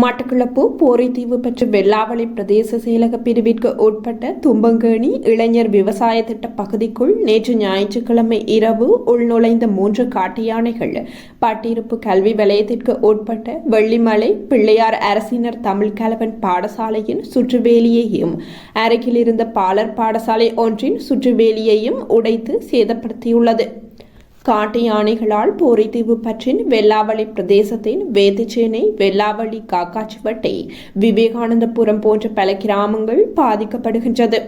மட்டக்களப்பு போரைத்தீவு பெற்ற வெள்ளாவளி பிரதேச செயலக பிரிவிற்கு உட்பட்ட தும்பங்கேணி இளைஞர் விவசாய திட்ட பகுதிக்குள் நேற்று ஞாயிற்றுக்கிழமை இரவு உள்நுழைந்த மூன்று காட்டு யானைகள் பட்டிருப்பு கல்வி வலயத்திற்கு உட்பட்ட வெள்ளிமலை பிள்ளையார் அரசினர் தமிழ் கலவன் பாடசாலையின் சுற்றுவேலியையும் அருகில் இருந்த பாலர் பாடசாலை ஒன்றின் சுற்றுவேலியையும் உடைத்து சேதப்படுத்தியுள்ளது. காட்டு யானைகளால் போரைத்தீவு பற்றின் வெள்ளாவளி பிரதேசத்தின் வேதிச்சேனை வெள்ளாவளி காக்காச்சிவட்டை விவேகானந்தபுரம் போன்ற பல கிராமங்கள் பாதிக்கப்படுகின்றது.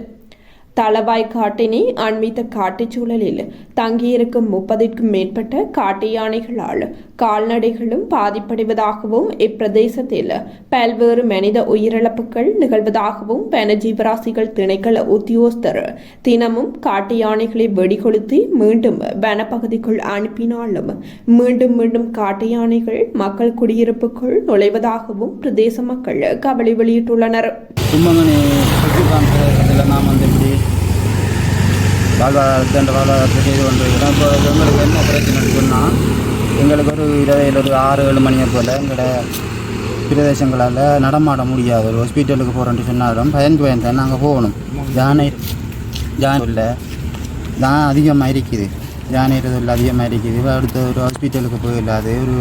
தளவாய் காட்டினை அண்மித்த காட்டுச் சூழலில் தங்கியிருக்கும் முப்பதிற்கும் மேற்பட்ட காட்டு யானைகளால் கால்நடைகளும் பாதிப்படைவதாகவும் இப்பிரதேசத்தில் பல்வேறு மனித உயிரிழப்புகள் நிகழ்வதாகவும் வனஜீவராசிகள் திணைக்கள உத்தியோகஸ்தர் தினமும் காட்டு யானைகளை வெடிகொளுத்தி மீண்டும் வனப்பகுதிக்குள் அனுப்பினாலும் மீண்டும் மீண்டும் காட்டு யானைகள் மக்கள் குடியிருப்புக்குள் நுழைவதாகவும் பிரதேச மக்கள் கவலை வெளியிட்டுள்ளனர். நாம் வந்து இப்படி வாழ்வாதாரத்தை என்ற வாழ்வாதாரத்தை செய்து கொண்டிருக்கிறோம். இப்போ எங்களுக்கு என்ன பிரச்சனைன்னு சொன்னால் எங்களுக்கு ஒரு இருபது ஒரு ஆறு ஏழு மணியை போல் எங்களோட பிரதேசங்களால் நடமாட முடியாது. ஒரு ஹாஸ்பிட்டலுக்கு போகிறோன்ட்டு சொன்னாலும் பயந்து பயந்து நாங்கள் போகணும். ஜானை யானை இல்லை. தான் அதிகமாக இருக்குது. யானை அதிகமாக இருக்குது. அடுத்த ஒரு ஹாஸ்பிட்டலுக்கு போயிடலாது. ஒரு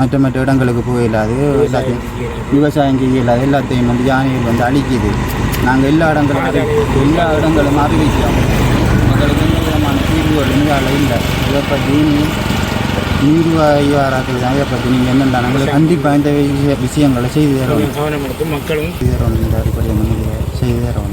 மற்ற மற்ற இடங்களுக்கு போயிடலாது. எல்லாத்தையும் விவசாயம் செய்ய எல்லாத்தையும் வந்து யானைகள் வந்து அழிக்குது. நாங்கள் எல்லா இடங்களும் எல்லா இடங்களும் அறிவிக்கிறோம். பற்றி நீர்வாயுவாராக்கள் இதை பற்றி நீங்கள் என்னென்ன நாங்கள் கண்டிப்பாக இந்த விஷய விஷயங்களை செய்து தரோம் எடுத்து மக்களும் செய்து தரோம் இந்த அடிப்படையில் செய்து தரோம்